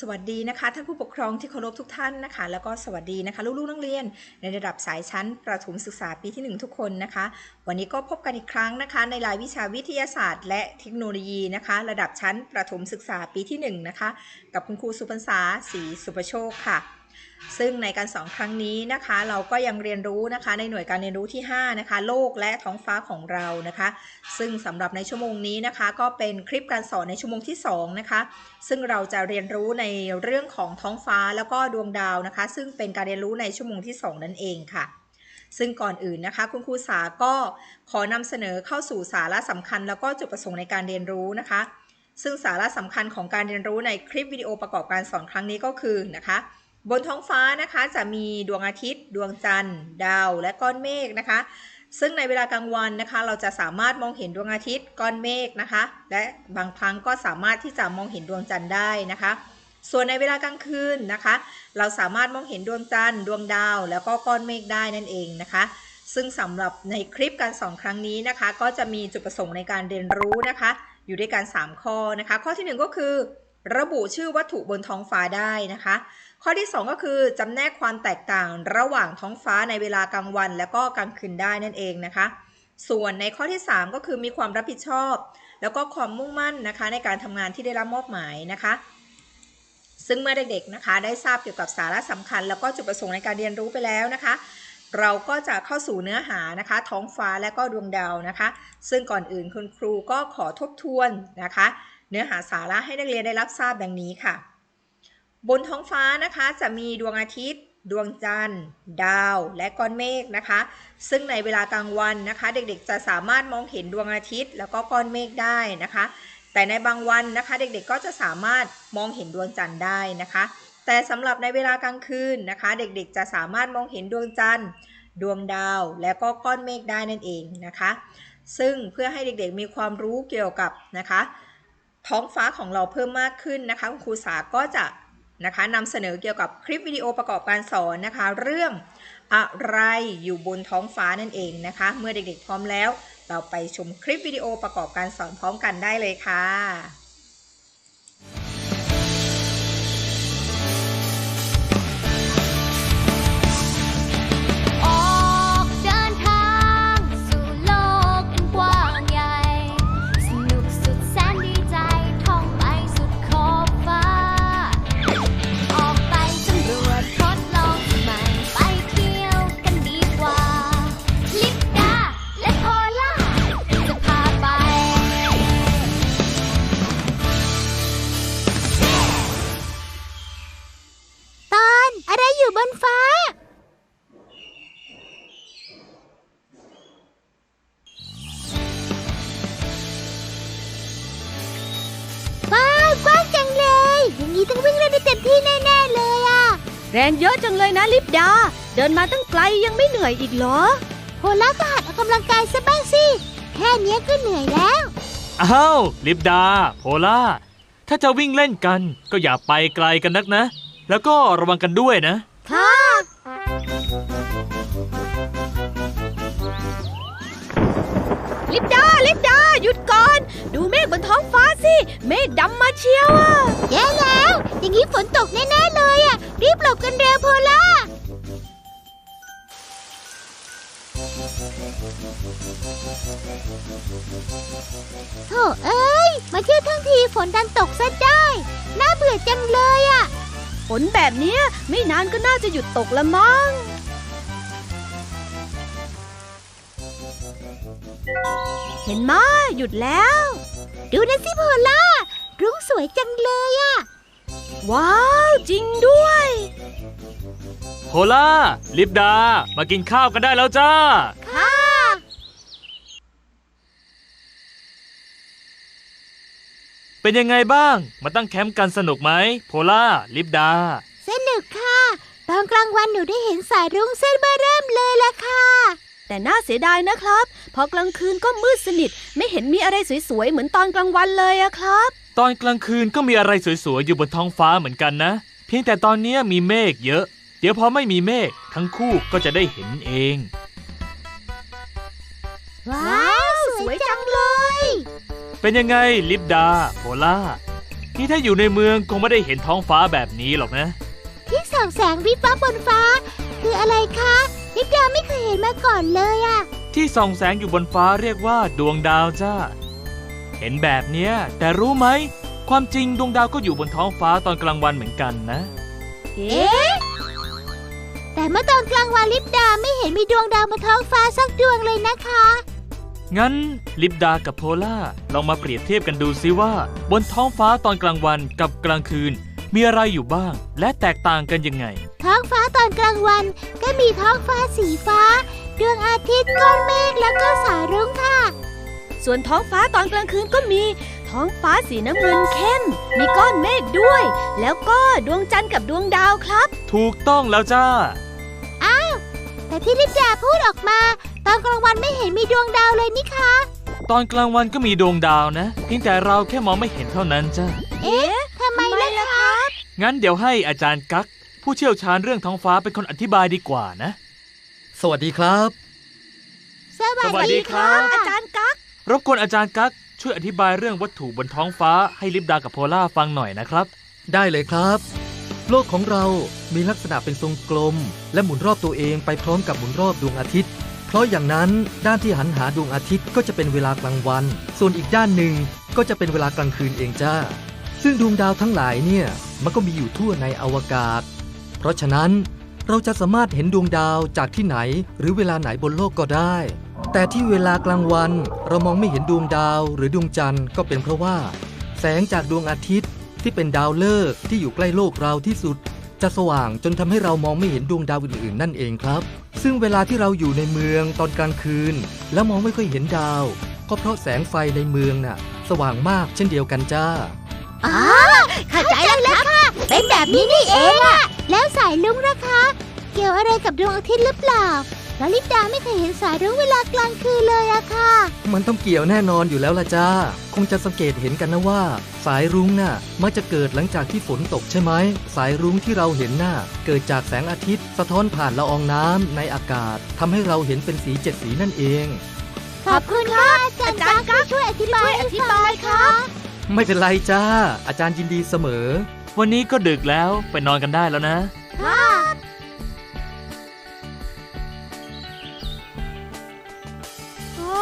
สวัสดีนะคะท่านผู้ปกครองที่เคารพทุกท่านนะคะ แล้วก็สวัสดีนะคะ ลูกๆนักเรียน ในระดับสายชั้นประถมศึกษาปีที่ 1 ทุกคนนะคะ วันนี้ก็พบกันอีกครั้งนะคะ ในรายวิชาวิทยาศาสตร์ และเทคโนโลยีนะคะ ระดับชั้นประถมศึกษาปีที่ 1 นะคะ กับคุณครูสุพรรษาศรีสุประโชคค่ะ ซึ่งในการสอนครั้งนี้นะคะ เราก็ยังเรียนรู้นะคะ ในหน่วยการเรียนรู้ที่ 5 นะคะ โลกและท้องฟ้าของเรานะคะ ซึ่งสำหรับในชั่วโมงนี้นะคะ ก็เป็นคลิปการสอนในชั่วโมงที่ 2 นะคะ ซึ่งเราจะเรียนรู้ในเรื่องของท้องฟ้าแล้วก็ดวงดาวนะคะ ซึ่งเป็นการเรียนรู้ในชั่วโมงที่ 2 นั่นเองค่ะซึ่งก่อนอื่นนะคะ คุณครูสาก็ขอนำเสนอเข้าสู่สาระสำคัญ แล้วก็จุดประสงค์ในการเรียนรู้นะคะ ซึ่งสาระสำคัญของการเรียนรู้ในคลิปวิดีโอประกอบการสอนครั้งนี้ก็คือนะคะ บนท้องฟ้านะคะจะมีดวงอาทิตย์ ดวงจันทร์ ดาว และก้อนเมฆนะคะ ซึ่งในเวลากลางวันนะคะ เราจะสามารถมองเห็นดวงอาทิตย์ก้อนเมฆนะคะ และบางครั้งก็สามารถที่จะมองเห็นดวงจันทร์ได้นะคะ ส่วนในเวลากลางคืนนะคะ เราสามารถมองเห็นดวงจันทร์ ดวงดาว แล้วก็ก้อนเมฆได้นั่นเองนะคะ ซึ่งสำหรับในคลิปการสอนครั้งนี้นะคะ ก็จะมีจุดประสงค์ในการเรียนรู้นะคะ อยู่ด้วยกัน 3 ข้อนะคะ ข้อทีหนึ่1 ก็คือ ระบุชื่อวัตถุบนท้องฟ้าได้นะคะ ข้อที่ 2 ก็คือจำแนกความแตกต่างระหว่างท้องฟ้าในเวลากลางวัน และก็กลางคืนได้นั่นเองนะคะ ส่วนในข้อที่ 3 ก็คือมีความรับผิดชอบ แล้วก็ความมุ่งมั่นนะคะ ในการทำงานที่ได้รับมอบหมายนะคะ ซึ่งเมื่อเด็กๆนะคะ ได้ทราบเกี่ยวกับสาระสำคัญ แล้วก็จุดประสงค์ในการเรียนรู้ไปแล้วนะคะเราก็จะเข้าสู่เนื้อหานะคะ ท้องฟ้าและก็ดวงดาวนะคะ ซึ่งก่อนอื่นคุณครูก็ขอทบทวนนะคะ เนื้อหาสาระให้นักเรียนได้รับทราบดังนี้ค่ะ บนท้องฟ้านะคะจะมีดวงอาทิตย์ ดวงจันทร์ ดาว และก้อนเมฆนะคะ ซึ่งในเวลากลางวันนะคะ เด็กๆจะสามารถมองเห็นดวงอาทิตย์ แล้วก็ก้อนเมฆได้นะคะ แต่ในบางวันนะคะ เด็กๆก็จะสามารถมองเห็นดวงจันทร์ได้นะคะ แต่สำหรับในเวลากลางคืนนะคะ เด็กๆจะสามารถมองเห็นดวงจันทร์ ดวงดาว และก็ก้อนเมฆได้นั่นเองนะคะ ซึ่งเพื่อให้เด็กๆมีความรู้เกี่ยวกับนะคะ ท้องฟ้าของเราเพิ่มมากขึ้นนะคะคุณครูสาก็จะนะคะนำเสนอเกี่ยวกับคลิปวิดีโอประกอบการสอนนะคะ เรื่องอะไรอยู่บนท้องฟ้านั่นเองนะคะ เมื่อเด็กๆพร้อมแล้ว เราไปชมคลิปวิดีโอประกอบการสอนพร้อมกันได้เลยค่ะ ฟ้า ว้าว กว้างจังเลย อย่างนี้ต้องวิ่งเล่นได้เต็มที่แน่ๆเลยอะแรงเยอะจังเลยนะลิปดา เดินมาตั้งไกลยังไม่เหนื่อยอีกเหรอ โพล่าก็หัดออกกำลังกายซะบ้างสิ แค่เนี้ยก็เหนื่อยแล้ว อ้าวลิปดา โพล่า ถ้าจะวิ่งเล่นกันก็อย่าไปไกลกันนักนะ แล้วก็ระวังกันด้วยนะ ลิปดา ลิปดา หยุดก่อน ดูเมฆบนท้องฟ้าสิ เมฆดำมาเชียวอะแย่แล้ว อย่างนี้ฝนตกแน่ๆเลยอะ รีบหลบกันเร็วโพล่าโถเอ้ย มาเที่ยวทั้งทีฝนดันตกซะได้ น่าเบื่อจังเลยอะ ฝนแบบเนี้ยไม่นานก็น่าจะหยุดตกละมั้ง เห็นไหมหยุดแล้ว ดูนะสิโพล่า รุ้งสวยจังเลยอะว้าว จริงด้วยโพล่า ลิปดา มากินข้าวกันได้แล้วจ้า ค่ะ เป็นยังไงบ้าง มาตั้งแคมป์กันสนุกไหมโพล่า ลิปดา สนุกค่ะ ตอนกลางวันหนูได้เห็นสายรุ้งเส้นเบอร์เริ่มเลยล่ะค่ะ แต่น่าเสียดายนะครับ พอกลางคืนก็มืดสนิท ไม่เห็นมีอะไรสวยๆ เหมือนตอนกลางวันเลยอะครับ ตอนกลางคืนก็มีอะไรสวยๆ อยู่บนท้องฟ้าเหมือนกันนะ เพียงแต่ตอนเนี้ยมีเมฆเยอะ เดี๋ยวพอไม่มีเมฆทั้งคู่ก็จะได้เห็นเอง ว้าว สวยจังเลย เป็นยังไงลิปดา โพล่า นี่ถ้าอยู่ในเมืองคงไม่ได้เห็นท้องฟ้าแบบนี้หรอกนะ ที่ส่องแสงวิบวับบนฟ้า คืออะไรคะ ลิปดาไม่เคยเห็นมาก่อนเลยอะที่ส่องแสงอยู่บนฟ้าเรียกว่าดวงดาวจ้า เห็นแบบเนี้ย แต่รู้ไหม ความจริงดวงดาวก็อยู่บนท้องฟ้าตอนกลางวันเหมือนกันนะ เอ๊ะ แต่เมื่อตอนกลางวันลิปดาไม่เห็นมีดวงดาวบนท้องฟ้าสักดวงเลยนะคะ งั้นลิปดากับโพล่าลองมาเปรียบเทียบกันดูซิว่า บนท้องฟ้าตอนกลางวันกับกลางคืน มีอะไรอยู่บ้าง และแตกต่างกันยังไง ท้องฟ้าตอนกลางวันก็มีท้องฟ้าสีฟ้า ดวงอาทิตย์ก้อนเมฆแล้วก็สายรุ้งค่ะ ส่วนท้องฟ้าตอนกลางคืนก็มี ท้องฟ้าสีน้ำเงินเข้ม มีก้อนเมฆด้วย แล้วก็ดวงจันทร์กับดวงดาวครับ ถูกต้องแล้วจ้าแต่ที่ลิปดาพูดออกมา ตอนกลางวันไม่เห็นมีดวงดาวเลยนี่คะ ตอนกลางวันก็มีดวงดาวนะเพียงแต่เราแค่มองไม่เห็นเท่านั้นจ้า เอ๊ะทำไมล่ะคะ งั้นเดี๋ยวให้อาจารย์กั๊กผู้เชี่ยวชาญเรื่องท้องฟ้าเป็นคนอธิบายดีกว่านะ สวัสดีครับสวัสวัสดีครับ อาจารย์กั๊กรบกวนอาจารย์กั๊กช่วยอธิบายเรื่องวัตถุบนท้องฟ้าให้ลิปดากับโพล่าฟังหน่อยนะครับ ได้เลยครับ โลกของเรามีลักษณะเป็นทรงกลม และหมุนรอบตัวเองไปพร้อมกับหมุนรอบดวงอาทิตย์ เพราะอย่างนั้นด้านที่หันหาดวงอาทิตย์ก็จะเป็นเวลากลางวัน ส่วนอีกด้านหนึ่งก็จะเป็นเวลากลางคืนเองจ้า ซึ่งดวงดาวทั้งหลายเนี่ย มันก็มีอยู่ทั่วในอวกาศ เพราะฉะนั้นเราจะสามารถเห็นดวงดาวจากที่ไหน หรือเวลาไหนบนโลกก็ได้ แต่ที่เวลากลางวันเรามองไม่เห็นดวงดาวหรือดวงจันทร์ก็เป็นเพราะว่า แสงจากดวงอาทิตย์ ที่เป็นดาวฤกษ์ที่อยู่ใกล้โลกเราที่สุด จะสว่างจนทำให้เรามองไม่เห็นดวงดาวอื่นๆ นั่นเองครับ ซึ่งเวลาที่เราอยู่ในเมืองตอนกลางคืน แล้วมองไม่ค่อยเห็นดาว ก็เพราะแสงไฟในเมืองน่ะ สว่างมากเช่นเดียวกันจ้า อ๋อเข้าใจแล้วค่ะ เป็นแบบนี้นี่เองอะแล้วสายลุงนะคะ เกี่ยวอะไรกับดวงอาทิตย์หรือเปล่าแล้วลิปดาไม่เคยเห็นสายรุ้งเวลากลางคืนเลยอะค่ะ มันต้องเกี่ยวแน่นอนอยู่แล้วล่ะจ้า คงจะสังเกตเห็นกันนะว่า สายรุ้งน่ะมักจะเกิดหลังจากที่ฝนตกใช่ไหม สายรุ้งที่เราเห็นน่ะเกิดจากแสงอาทิตย์ สะท้อนผ่านละอองน้ำในอากาศทำให้เราเห็นเป็นสีเจ็ดสีนั่นเอง ขอบคุณค่ะอาจารย์กั๊กที่ช่วยอธิบายให้ฟังนะคะ ไม่เป็นไรจ้า อาจารย์ยินดีเสมอ วันนี้ก็ดึกแล้วไปนอนกันได้แล้วนะ โอ้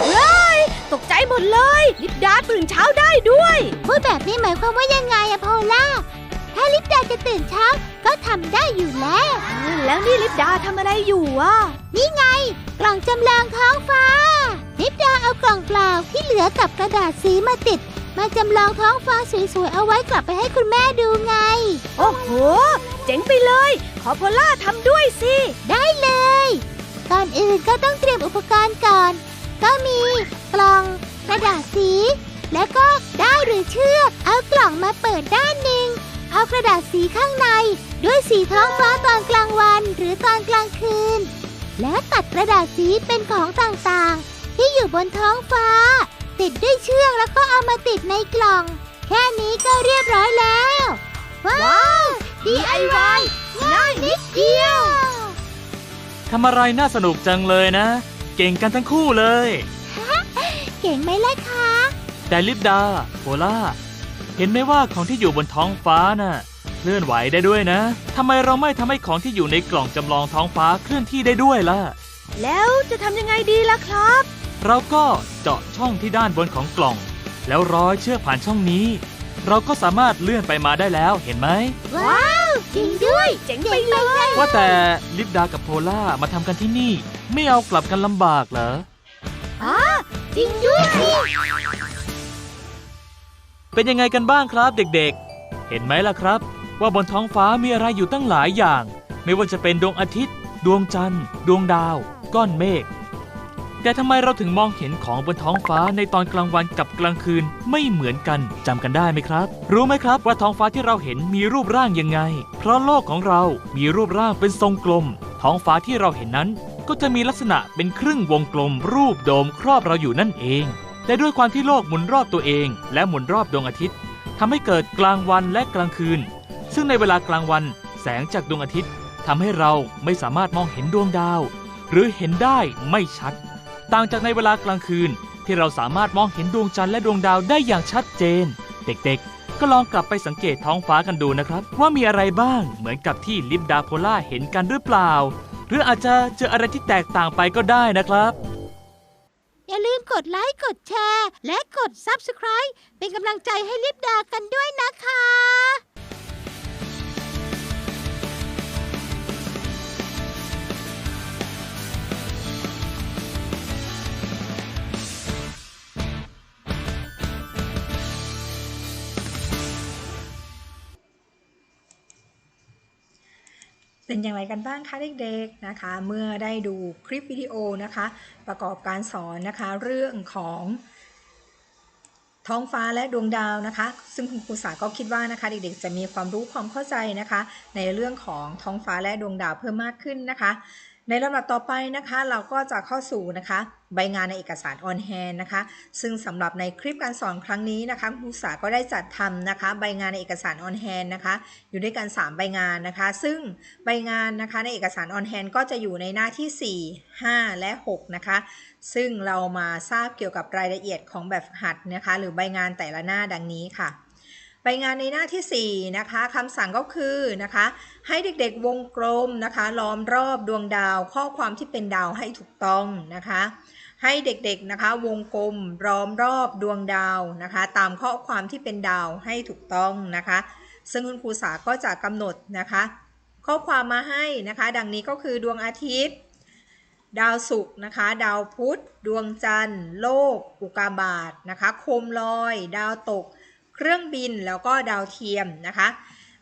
เฮ้ย ตกใจหมดเลยลิปดาตื่นเช้าได้ด้วย พูดแบบนี้หมายความว่ายังไงอะพอลล่า ถ้าลิปดาจะตื่นเช้าก็ทำได้อยู่แล้ว แล้วนี่ลิปดาทำอะไรอยู่อะ นี่ไง กล่องจำลองท้องฟ้า ลิปดาเอากล่องเปล่าที่เหลือกับกระดาษสีมาติด มาจำลองท้องฟ้าสวยๆเอาไว้กลับไปให้คุณแม่ดูไง โอ้โห เจ๋งไปเลย ขอโพล่าทำด้วยสิ ได้เลยก่อนอื่นก็ต้องเตรียมอุปกรณ์ก่อน ก็มีกล่อง กระดาษสี แล้วก็ได้ายหรือเชือก เอากล่องมาเปิดด้านหนึ่ง เอากระดาษสีข้างใน ด้วยสีท้องฟ้าตอนกลางวันหรือตอนกลางคืน แล้วตัดกระดาษสีเป็นของต่างๆ ที่อยู่บนท้องฟ้า ติดด้วยเชือกแล้วก็เอามาติดในกล่อง แค่นี้ก็เรียบร้อยแล้ว ว้าว DIY ง่ายนิดเดียวทำอะไรน่าสนุกจังเลยนะ เก่งกันทั้งคู่เลย เก่งไหมล่ะคะ แต่ลิปดาโพล่า เห็นไหมว่าของที่อยู่บนท้องฟ้าน่ะเคลื่อนไหวได้ด้วยนะทำไมเราไม่ทำให้ของที่อยู่ในกล่องจำลองท้องฟ้าเคลื่อนที่ได้ด้วยล่ะ แล้วจะทำยังไงดีล่ะครับ เราก็เจาะช่องที่ด้านบนของกล่อง แล้วร้อยเชือกผ่านช่องนี้ เราก็สามารถเลื่อนไปมาได้แล้วเห็นไหม ว้าว จริงด้วย เจ๋งไปเลย ว่าแต่ลิปดากับโพล่ามาทำกันที่นี่ ไม่เอากลับกันลำบากเหรอจริงด้วย เป็นยังไงกันบ้างครับเด็กๆ เห็นไหมล่ะครับ ว่าบนท้องฟ้ามีอะไรอยู่ตั้งหลายอย่าง ไม่ว่าจะเป็นดวงอาทิตย์ ดวงจันทร์ ดวงดาว ก้อนเมฆ แต่ทำไมเราถึงมองเห็นของบนท้องฟ้าในตอนกลางวันกับกลางคืนไม่เหมือนกันจำกันได้ไหมครับ รู้ไหมครับว่าท้องฟ้าที่เราเห็นมีรูปร่างยังไง เพราะโลกของเรามีรูปร่างเป็นทรงกลม ท้องฟ้าที่เราเห็นนั้น ก็จะมีลักษณะเป็นครึ่งวงกลม รูปโดมครอบเราอยู่นั่นเองแต่ด้วยความที่โลกหมุนรอบตัวเอง และหมุนรอบดวงอาทิตย์ทำให้เกิดกลางวันและกลางคืน ซึ่งในเวลากลางวัน แสงจากดวงอาทิตย์ทำให้เราไม่สามารถมองเห็นดวงดาว หรือเห็นได้ไม่ชัด ต่างจากในเวลากลางคืน ที่เราสามารถมองเห็นดวงจันทร์และดวงดาวได้อย่างชัดเจน เด็กๆ ก็ลองกลับไปสังเกตท้องฟ้ากันดูนะครับ ว่ามีอะไรบ้างเหมือนกับที่ลิปดาโพล่าเห็นกันหรือเปล่า หรืออาจจะเจออะไรที่แตกต่างไปก็ได้นะครับ อย่าลืมกดไลค์ กดแชร์ และกด Subscribe เป็นกำลังใจให้ลิปดากันด้วยนะคะ เป็นอย่างไรกันบ้างคะเด็กๆนะคะ เมื่อได้ดูคลิปวิดีโอนะคะ ประกอบการสอนนะคะเรื่องของท้องฟ้าและดวงดาวนะคะ ซึ่งคุณครูสาก็คิดว่านะคะเด็กๆจะมีความรู้ความเข้าใจนะคะ ในเรื่องของท้องฟ้าและดวงดาวเพิ่มมากขึ้นนะคะ ในลำดับต่อไปนะคะเราก็จะเข้าสู่นะคะใบงานในเอกสารออนแฮนนะคะ ซึ่งสำหรับในคลิปการสอนครั้งนี้นะคะครูสาก็ได้จัดทำนะคะ ใบงานในเอกสารออนแฮนนะคะ อยู่ด้วยกัน 3 ใบงานนะคะ ซึ่งใบงานนะคะในเอกสารออนแฮนก็จะอยู่ในหน้าที่ 4 5 และ 6 นะคะ ซึ่งเรามาทราบเกี่ยวกับรายละเอียดของแบบหัดนะคะ หรือใบงานแต่ละหน้าดังนี้ค่ะ ใบงานในหน้าที่ 4 นะคะคำสั่งก็คือนะคะ ให้เด็กๆวงกลมนะคะ ล้อมรอบดวงดาวข้อความที่เป็นดาวให้ถูกต้องนะคะ ให้เด็กๆนะคะ วงกลมล้อมรอบดวงดาวนะคะ ตามข้อความที่เป็นดาวให้ถูกต้องนะคะ ซึ่งคุณครูสาก็จะกำหนดนะคะ ข้อความมาให้นะคะ ดังนี้ก็คือดวงอาทิตย์ ดาวศุกร์นะคะ ดาวพุธดวงจันทร์ โลก อุกาบาตนะคะ โคมลอย ดาวตก เครื่องบินแล้วก็ดาวเทียมนะคะ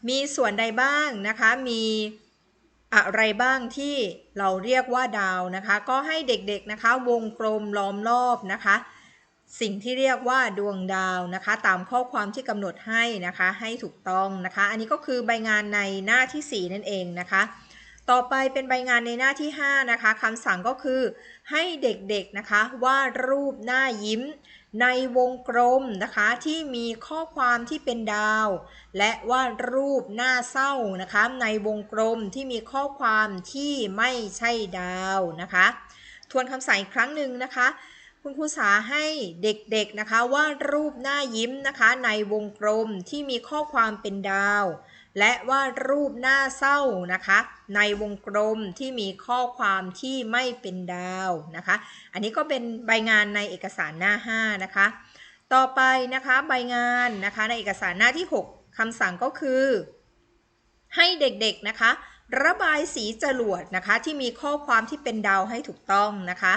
มีส่วนใดบ้างนะคะ มีอะไรบ้างที่เราเรียกว่าดาวนะคะ ก็ให้เด็กๆนะคะ วงกลมล้อมรอบนะคะ สิ่งที่เรียกว่าดวงดาวนะคะ ตามข้อความที่กำหนดให้นะคะ ให้ถูกต้องนะคะ อันนี้ก็คือใบงานในหน้าที่ 4 นั่นเองนะคะต่อไปเป็นใบงานในหน้าที่ 5 นะคะคำสั่งก็คือให้เด็กๆนะคะวาดรูปหน้ายิ้ม ในวงกลมนะคะที่มีข้อความที่เป็นดาว และวาดรูปหน้าเศร้านะคะในวงกลมที่มีข้อความที่ไม่ใช่ดาวนะคะ ทวนคำสั่งอีกครั้งหนึ่งนะคะ คุณครูสาให้เด็กๆนะคะวาดรูปหน้ายิ้มนะคะ ในวงกลมที่มีข้อความเป็นดาว และวาดรูปหน้าเศร้านะคะ ในวงกลมที่มีข้อความที่ไม่เป็นดาวนะคะ อันนี้ก็เป็นใบงานในเอกสารหน้า 5 นะคะ ต่อไปนะคะใบงานนะคะในเอกสารหน้าที่ 6คำสั่งก็คือ ให้เด็กๆนะคะ ระบายสีจรวดนะคะที่มีข้อความที่เป็นดาวให้ถูกต้องนะคะ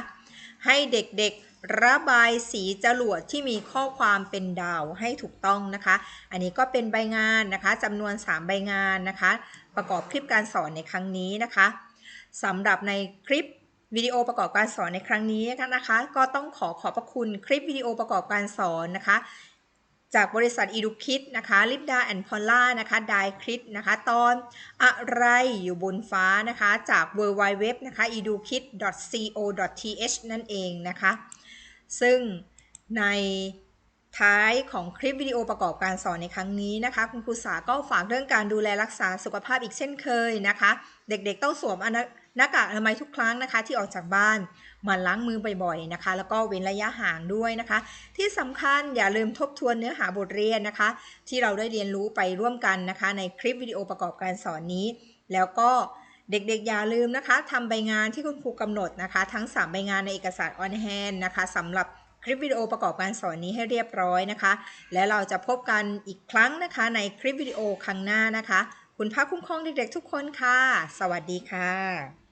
ให้เด็กๆระบายสีจรวดที่มีข้อความเป็นดาวให้ถูกต้องนะคะ อันนี้ก็เป็นใบงานนะคะจำนวน 3 ใบงานนะคะ ประกอบคลิปการสอนในครั้งนี้นะคะสำหรับในคลิปวิดีโอประกอบการสอนในครั้งนี้นะคะ ก็ต้องขอขอบพระคุณคลิปวิดีโอประกอบการสอนนะคะ จากบริษัท e d u k i t นะคะลิปดาแอนพอลล่านะคะไดคลิปนะคะตอนอะไรอยู่บนฟ้านะคะจาก w w w นะคะ edukit.co.th นั่นเองนะคะ ซึ่งในท้ายของคลิปวิดีโอประกอบการสอนในครั้งนี้นะคะ คุณครูสาก็ฝากเรื่องการดูแลรักษาสุขภาพอีกเช่นเคยนะคะ เด็กๆต้องสวมอน หน้ากากอนามัยทุกครั้งนะคะ ที่ออกจากบ้านมันล้างมือบ่อยๆนะคะ แล้วก็เว้นระยะห่างด้วยนะคะ ที่สำคัญอย่าลืมทบทวนเนื้อหาบทเรียนนะคะ ที่เราได้เรียนรู้ไปร่วมกันนะคะ ในคลิปวิดีโอประกอบการสอนนี้ แล้วก็เด็กๆ อย่าลืมนะคะทำใบงานที่คุณครูกำหนดนะคะ ทั้ง 3 ใบงานในเอกสารออนแฮนนะคะสำหรับคลิปวิดีโอประกอบการสอนนี้ให้เรียบร้อยนะคะ และเราจะพบกันอีกครั้งนะคะ ในคลิปวิดีโอครั้งหน้านะคะ คุณพระคุ้มครองเด็กๆทุกคนค่ะ สวัสดีค่ะ